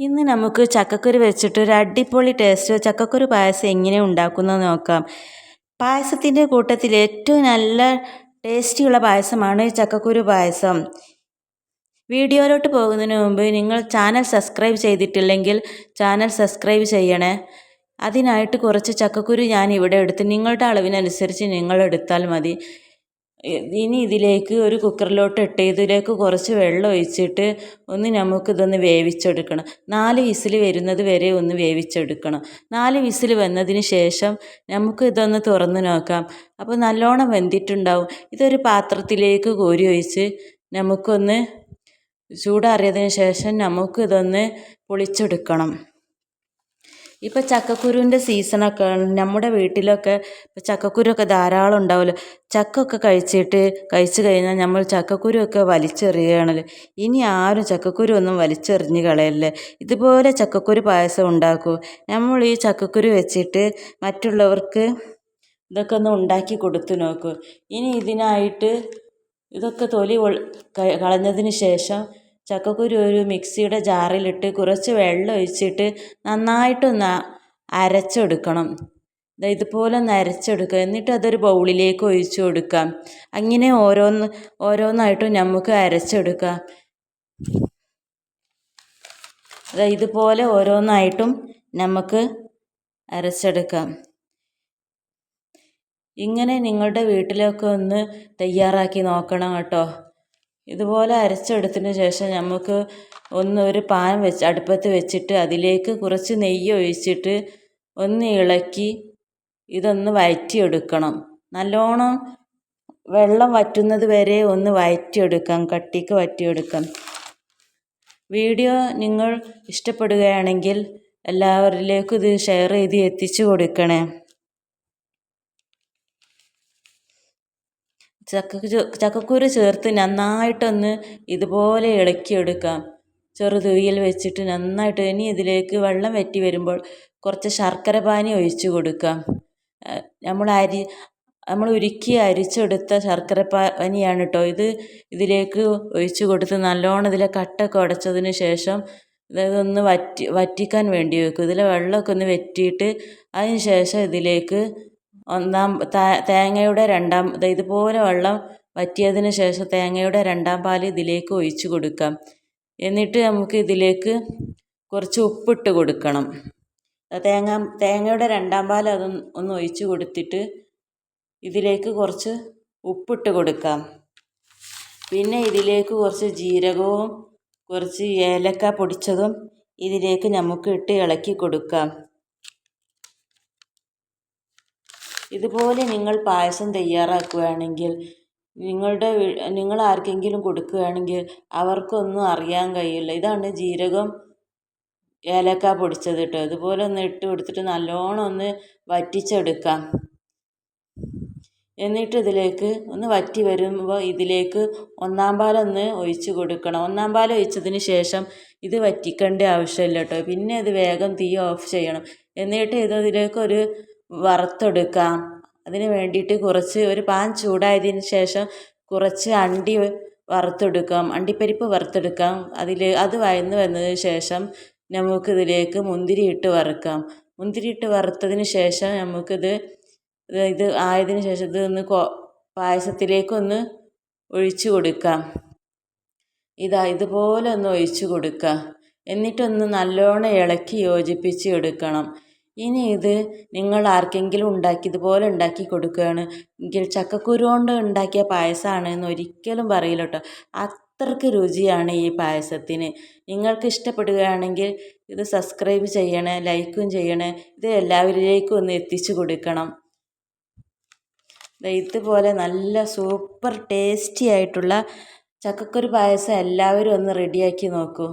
ഇന്ന് നമുക്ക് ചക്കക്കുരു വെച്ചിട്ട് ഒരു അടിപൊളി ടേസ്റ്റ് ചക്കക്കുരു പായസം എങ്ങനെ ഉണ്ടാക്കുന്നത് നോക്കാം. പായസത്തിന്റെ കൂട്ടത്തിൽ ഏറ്റവും നല്ല ടേസ്റ്റിയുള്ള പായസമാണ് ഈ ചക്കക്കുരു പായസം. വീഡിയോയിലോട്ട് പോകുന്നതിന് മുമ്പ് നിങ്ങൾ ചാനൽ സബ്സ്ക്രൈബ് ചെയ്തിട്ടില്ലെങ്കിൽ ചാനൽ സബ്സ്ക്രൈബ് ചെയ്യണേ. അതിനായിട്ട് കുറച്ച് ചക്കക്കുരു ഞാൻ ഇവിടെ എടുത്ത് നിങ്ങളുടെ അളവിനനുസരിച്ച് നിങ്ങൾ എടുത്താൽ മതി. ഇനി ഇതിലേക്ക് ഒരു കുക്കറിലോട്ട് ഇട്ട് ഇതിലേക്ക് കുറച്ച് വെള്ളം ഒഴിച്ചിട്ട് ഒന്ന് നമുക്ക് നമുക്കിതൊന്ന് വേവിച്ചെടുക്കണം. നാല് വിസിൽ വരുന്നത് വരെ ഒന്ന് വേവിച്ചെടുക്കണം. നാല് വിസിൽ വന്നതിന് ശേഷം നമുക്ക് ഇതൊന്ന് തുറന്ന് നോക്കാം. അപ്പോൾ നല്ലോണം വെന്തിട്ടുണ്ടാവും. ഇതൊരു പാത്രത്തിലേക്ക് കോരി ഒഴിച്ച് നമുക്കൊന്ന് ചൂടാറിയതിന് ശേഷം നമുക്ക് ഇതൊന്ന് പൊളിച്ചെടുക്കണം. ഇപ്പോൾ ചക്കക്കുരുവിന്റെ സീസണൊക്കെ നമ്മുടെ വീട്ടിലൊക്കെ ചക്കക്കുരുവൊക്കെ ധാരാളം ഉണ്ടാവുമല്ലോ ചക്ക ഒക്കെ കഴിച്ചിട്ട് കഴിച്ചു കഴിഞ്ഞാൽ നമ്മൾ ചക്കക്കുരുവൊക്കെ വലിച്ചെറിയുകയാണല്ലോ. ഇനി ആരും ചക്കക്കുരു ഒന്നും വലിച്ചെറിഞ്ഞ് കളയല്ലേ? ഇതുപോലെ ചക്കക്കുരു പായസം ഉണ്ടാക്കൂ. നമ്മൾ ഈ ചക്കക്കുരു വെച്ചിട്ട് മറ്റുള്ളവർക്ക് ഇതൊക്കെ ഒന്ന് ഉണ്ടാക്കി കൊടുത്തു നോക്കൂ. ഇനി ഇതിനായിട്ട് ഇതൊക്കെ തൊലി കളഞ്ഞതിന് ശേഷം ചക്കക്കുരു ഒരു മിക്സിയുടെ ജാറിലിട്ട് കുറച്ച് വെള്ളം ഒഴിച്ചിട്ട് നന്നായിട്ടൊന്ന് അരച്ചെടുക്കണം. ഇതുപോലെ ഒന്ന് അരച്ചെടുക്കുക. എന്നിട്ട് അതൊരു ബൗളിലേക്ക് ഒഴിച്ചു കൊടുക്കാം അങ്ങനെ ഓരോന്ന് ഓരോന്നായിട്ടും നമുക്ക് അരച്ചെടുക്കാം ഇതുപോലെ ഓരോന്നായിട്ടും നമുക്ക് അരച്ചെടുക്കാം ഇങ്ങനെ നിങ്ങളുടെ വീട്ടിലൊക്കെ ഒന്ന് തയ്യാറാക്കി നോക്കണം കേട്ടോ. ഇതുപോലെ അരച്ചെടുത്തതിന് ശേഷം നമുക്ക് ഒന്ന് ഒരു പാൻ വെച്ച് അടുപ്പത്ത് വെച്ചിട്ട് അതിലേക്ക് കുറച്ച് നെയ്യ് ഒഴിച്ചിട്ട് ഒന്ന് ഇളക്കി ഇതൊന്ന് വഴറ്റിയെടുക്കണം നല്ലോണം വെള്ളം വറ്റുന്നത് വരെ ഒന്ന് വഴറ്റിയെടുക്കാം കട്ടിക്ക് വറ്റിയെടുക്കാം. വീഡിയോ നിങ്ങൾ ഇഷ്ടപ്പെടുകയാണെങ്കിൽ എല്ലാവരിലേക്കും ഇത് ഷെയർ ചെയ്ത് എത്തിച്ചു കൊടുക്കണേ. ചക്ക ചക്കക്കുരു ചേർത്ത് നന്നായിട്ടൊന്ന് ഇതുപോലെ ഇളക്കിയെടുക്കാം. ചെറുതീയിൽ വെച്ചിട്ട് നന്നായിട്ട് ഇനി ഇതിലേക്ക് വെള്ളം വറ്റി വരുമ്പോൾ കുറച്ച് ശർക്കര പാനി ഒഴിച്ച് കൊടുക്കാം. നമ്മൾ അരി നമ്മൾ ഉരുക്കി അരിച്ചെടുത്ത ശർക്കര പാനിയാണ് കേട്ടോ ഇത്. ഇതിലേക്ക് ഒഴിച്ച് കൊടുത്ത് നല്ലോണം ഇതിലെ കട്ടൊക്കെ ഉടച്ചതിന് ശേഷം ഇതൊന്ന് വറ്റി വറ്റിക്കാൻ വേണ്ടി വെക്കും. ഇതിലെ വെള്ളമൊക്കെ ഒന്ന് വറ്റിയിട്ട് അതിന് ശേഷം ഇതിലേക്ക് ഒന്നാം തേങ്ങയുടെ രണ്ടാം ഇതുപോലെ വെള്ളം വറ്റിയതിന് ശേഷം തേങ്ങയുടെ രണ്ടാം പാൽ ഇതിലേക്ക് ഒഴിച്ച് കൊടുക്കാം. എന്നിട്ട് നമുക്ക് ഇതിലേക്ക് കുറച്ച് ഉപ്പിട്ട് കൊടുക്കണം. തേങ്ങ തേങ്ങയുടെ രണ്ടാം പാൽ അത് ഒന്ന് ഒഴിച്ച് കൊടുത്തിട്ട് ഇതിലേക്ക് കുറച്ച് ഉപ്പിട്ട് കൊടുക്കാം. പിന്നെ ഇതിലേക്ക് കുറച്ച് ജീരകവും കുറച്ച് ഏലക്ക പൊടിച്ചതും ഇതിലേക്ക് നമുക്ക് ഇട്ട് ഇളക്കി കൊടുക്കാം. ഇതുപോലെ നിങ്ങൾ പായസം തയ്യാറാക്കുകയാണെങ്കിൽ നിങ്ങളുടെ നിങ്ങൾ ആർക്കെങ്കിലും കൊടുക്കുകയാണെങ്കിൽ അവർക്കൊന്നും അറിയാൻ കഴിയില്ല. ഇതാണ് ജീരകം ഏലക്ക പൊടിച്ചത് കേട്ടോ. ഇതുപോലെ ഒന്ന് ഇട്ട് കൊടുത്തിട്ട് നല്ലോണം ഒന്ന് വറ്റിച്ചെടുക്കാം. എന്നിട്ട് ഇതിലേക്ക് ഒന്ന് വറ്റി വരുമ്പോൾ ഇതിലേക്ക് ഒന്നാം പാലൊന്ന് ഒഴിച്ച് കൊടുക്കണം. ഒന്നാം പാൽ ഒഴിച്ചതിന് ശേഷം ഇത് വറ്റിക്കേണ്ട ആവശ്യമില്ല കേട്ടോ. പിന്നെ ഇത് വേഗം തീ ഓഫ് ചെയ്യണം. എന്നിട്ട് ഇത് ഇതിലേക്കൊരു വറുത്തെടുക്കാം. അതിന് വേണ്ടിയിട്ട് കുറച്ച് ഒരു പാൻ ചൂടായതിന് ശേഷം കുറച്ച് അണ്ടി വറുത്തെടുക്കാം. അണ്ടിപ്പരിപ്പ് വറുത്തെടുക്കാം. അതിൽ അത് വഴന്ന് വന്നതിന് ശേഷം നമുക്കിതിലേക്ക് മുന്തിരി ഇട്ട് വറുക്കാം. മുന്തിരി ഇട്ട് വറുത്തതിന് ശേഷം നമുക്കിത് ഇത് ആയതിന് ശേഷം ഇത് ഒന്ന് പായസത്തിലേക്കൊന്ന് ഒഴിച്ചു കൊടുക്കാം. ഇതാ ഇതുപോലെ ഒന്ന് ഒഴിച്ചു കൊടുക്കുക എന്നിട്ടൊന്ന് നല്ലോണം ഇളക്കി യോജിപ്പിച്ച് എടുക്കണം. ഇനി ഇത് നിങ്ങൾ ആർക്കെങ്കിലും ഉണ്ടാക്കി ഇതുപോലെ ഉണ്ടാക്കി കൊടുക്കുകയാണ്. എങ്കിൽ ചക്കക്കുരു കൊണ്ട് ഉണ്ടാക്കിയ പായസമാണ് എന്ന് ഒരിക്കലും പറയില്ല കേട്ടോ. അത്രയ്ക്ക് രുചിയാണ് ഈ പായസത്തിന്. നിങ്ങൾക്ക് ഇഷ്ടപ്പെടുകയാണെങ്കിൽ ഇത് സബ്സ്ക്രൈബ് ചെയ്യണേ ലൈക്കും ചെയ്യണേ ഇത് എല്ലാവരിലേക്കും ഒന്ന് എത്തിച്ചു കൊടുക്കണം. ഇതുപോലെ നല്ല സൂപ്പർ ടേസ്റ്റി ആയിട്ടുള്ള ചക്കക്കുരു പായസം എല്ലാവരും ഒന്ന് റെഡിയാക്കി നോക്കൂ.